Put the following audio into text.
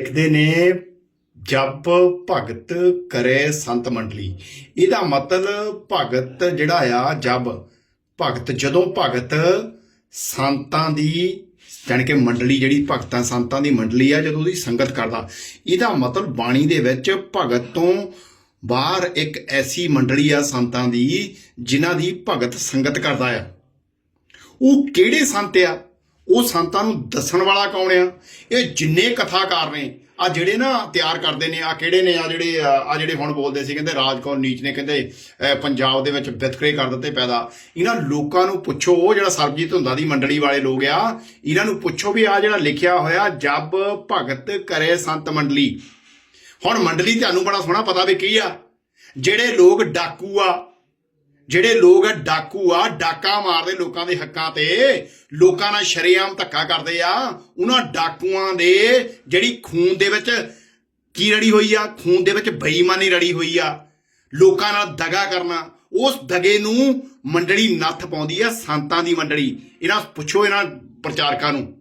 ਲਿਖਦੇ ਨੇ, ਜਪ ਭਗਤ ਕਰੇ ਸੰਤ ਮੰਡਲੀ। ਇਹਦਾ ਮਤਲਬ ਭਗਤ ਜਿਹੜਾ ਆ ਜਬ ਭਗਤ ਜਦੋਂ ਭਗਤ ਸੰਤਾਂ ਦੀ, ਜਾਣੀ ਕਿ ਮੰਡਲੀ ਜਿਹੜੀ ਭਗਤਾਂ ਸੰਤਾਂ ਦੀ ਮੰਡਲੀ ਆ, ਜਦੋਂ ਉਹਦੀ ਸੰਗਤ ਕਰਦਾ, ਇਹਦਾ ਮਤਲਬ ਬਾਣੀ ਦੇ ਵਿੱਚ ਭਗਤ ਤੋਂ ਬਾਹਰ ਇੱਕ ਐਸੀ ਮੰਡਲੀ ਆ ਸੰਤਾਂ ਦੀ, ਜਿਨ੍ਹਾਂ ਦੀ ਭਗਤ ਸੰਗਤ ਕਰਦਾ ਆ। ਉਹ ਕਿਹੜੇ ਸੰਤ ਆ? ਉਹ ਸੰਤਾਂ ਨੂੰ ਦੱਸਣ ਵਾਲਾ ਕੌਣ ਆ? ਇਹ ਜਿੰਨੇ ਕਥਾਕਾਰ ਨੇ ਆ ਜਿਹੜੇ ਨਾ ਤਿਆਰ ਕਰਦੇ ਨੇ ਆ ਕਿਹੜੇ ਨੇ ਆ ਜਿਹੜੇ ਆ ਜਿਹੜੇ ਹੁਣ ਬੋਲਦੇ ਸੀ, ਕਹਿੰਦੇ ਰਾਜਕੌਰ ਨੀਚ ਨੇ, ਕਹਿੰਦੇ ਪੰਜਾਬ ਦੇ ਵਿੱਚ ਵਿਤਕਰੇ ਕਰ ਦਿੱਤੇ ਪੈਦਾ। ਇਹਨਾਂ ਲੋਕਾਂ ਨੂੰ ਪੁੱਛੋ, ਉਹ ਜਿਹੜਾ ਸਰਬਜੀਤ ਹੁੰਦਾ ਦੀ ਮੰਡਲੀ ਵਾਲੇ ਲੋਕ ਆ, ਇਹਨਾਂ ਨੂੰ ਪੁੱਛੋ ਵੀ ਆ ਜਿਹੜਾ ਲਿਖਿਆ ਹੋਇਆ, ਜਬ ਭਗਤ ਕਰੇ ਸੰਤ ਮੰਡਲੀ। ਹੁਣ ਮੰਡਲੀ ਤੁਹਾਨੂੰ ਬੜਾ ਸੋਹਣਾ ਪਤਾ ਵੀ ਕੀ ਆ? ਜਿਹੜੇ ਲੋਕ ਡਾਕੂ ਆ ਜਿਹੜੇ ਲੋਕ ਡਾਕੂ ਆ, ਡਾਕਾ ਮਾਰਦੇ ਲੋਕਾਂ ਦੇ ਹੱਕਾਂ ਤੇ, ਲੋਕਾਂ ਨਾਲ ਸ਼ਰੇਆਮ ਧੱਕਾ ਕਰਦੇ ਆ, ਉਹਨਾਂ ਡਾਕੂਆਂ ਦੇ ਜਿਹੜੀ ਖੂਨ ਦੇ ਵਿੱਚ ਕੀ ਰੜੀ ਹੋਈ ਆ? ਖੂਨ ਦੇ ਵਿੱਚ ਬੇਈਮਾਨੀ ਰੜੀ ਹੋਈ ਆ। ਲੋਕਾਂ ਨਾਲ ਦਗਾ ਕਰਨਾ, ਉਸ ਦਗੇ ਨੂੰ ਮੰਡਲੀ ਨੱਥ ਪਾਉਂਦੀ ਆ, ਸੰਤਾਂ ਦੀ ਮੰਡਲੀ। ਇਹਨਾਂ ਪੁੱਛੋ ਇਹਨਾਂ ਪ੍ਰਚਾਰਕਾਂ ਨੂੰ।